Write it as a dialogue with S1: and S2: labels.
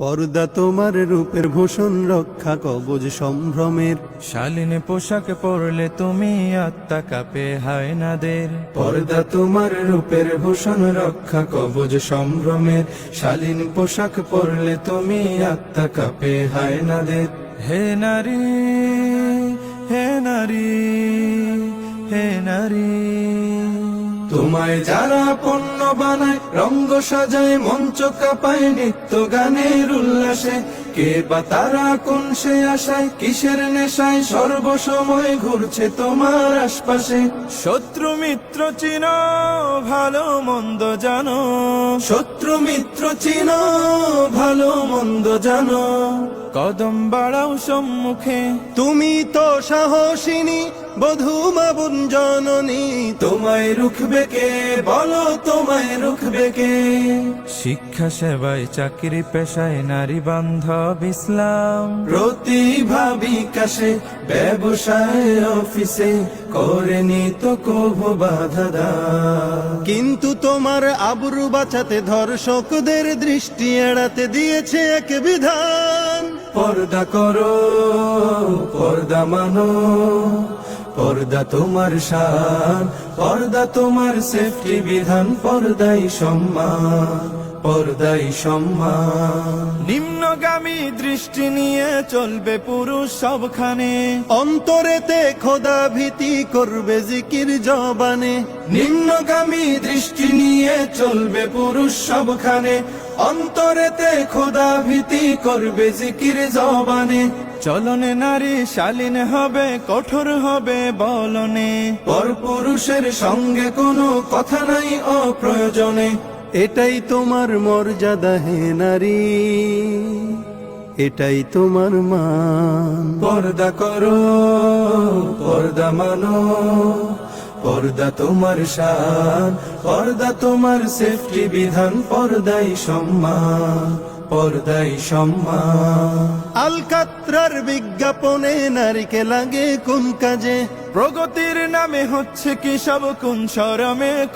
S1: পর্দা তোমার রূপের ভূষণ রক্ষা কবজ সম্ভ্রমের।
S2: শালীন পোশাক পরলে তুমি আত্মা কাপে হায়নাদের
S1: পর্দা তোমার রূপের ভূষণ রক্ষা কবজ সম্ভ্রমের। শালীন পোশাক পরলে তুমি আত্মা কাপে হায়নাদের
S2: হে নারী হে নারী হে নারী।
S1: তোমায় যারা পণ্য বানায় রঙ্গ সাজায় মঞ্চ কাপায় নিত্য গানের উল্লাসে। কে বা তারা কোন সে আশায় কিসের নেশায় সর্বসময় ঘুরছে তোমার আশপাশে।
S2: শত্রু মিত্র চিন ভালো মন্দ জানো।
S1: শত্রু মিত্র চিন ভালো মন্দ জানো।
S2: কদম বাড়াও সম্মুখে।
S1: তুমি তো সাহসিনী, বধূ মাবুন জননী। তোমায় রুখবে কে? বলো তোমায় রুখবে কে?
S2: শিক্ষা সেবায় চাকরি পেশায় নারী বান্ধব ইসলাম।
S1: প্রতিভা বিকাশে, ব্যবসায়, অফিসে করেনি তো কভু বাধা কিন্তু তোমার আবরু বাঁচাতে ধর্ষকদের দৃষ্টি এড়াতে দিয়েছে এক বিধান। পর্দা করো পর্দা মানো পর্দা তোমার শান পর্দা তোমার সেফটি বিধান পর্দাই সম্মান। পর্দাই সম্মান
S2: নিম্নগামী দৃষ্টি নিয়ে চলবে পুরুষ সবখানে।
S1: অন্তরেতে খোদা ভীতি করবে জিকির জবানে। নিম্নগামী দৃষ্টি নিয়ে চলবে পুরুষ সবখানে। অন্তরেতে খোদা ভীতি করবে জিকির জবানে।
S2: চলনে নারী শালীন হবে কঠোর হবে বলনে।
S1: পর পুরুষের সঙ্গে কোনো কথা নাই অপ্রয়োজনে। এটাই তোমার মর্যাদা হে নারী। এটাই তোমার মান। পর্দা করো পর্দা মানো পর্দা তোমার শান পর্দা তোমার সেফটি বিধান পর্দাই সম্মান পর্দাই সম্মান। আলকাত্রার বিজ্ঞাপনে নারীকে লাগে কোন কাজে?
S2: প্রগতির নামে হচ্ছে কি সব কোন সরমে?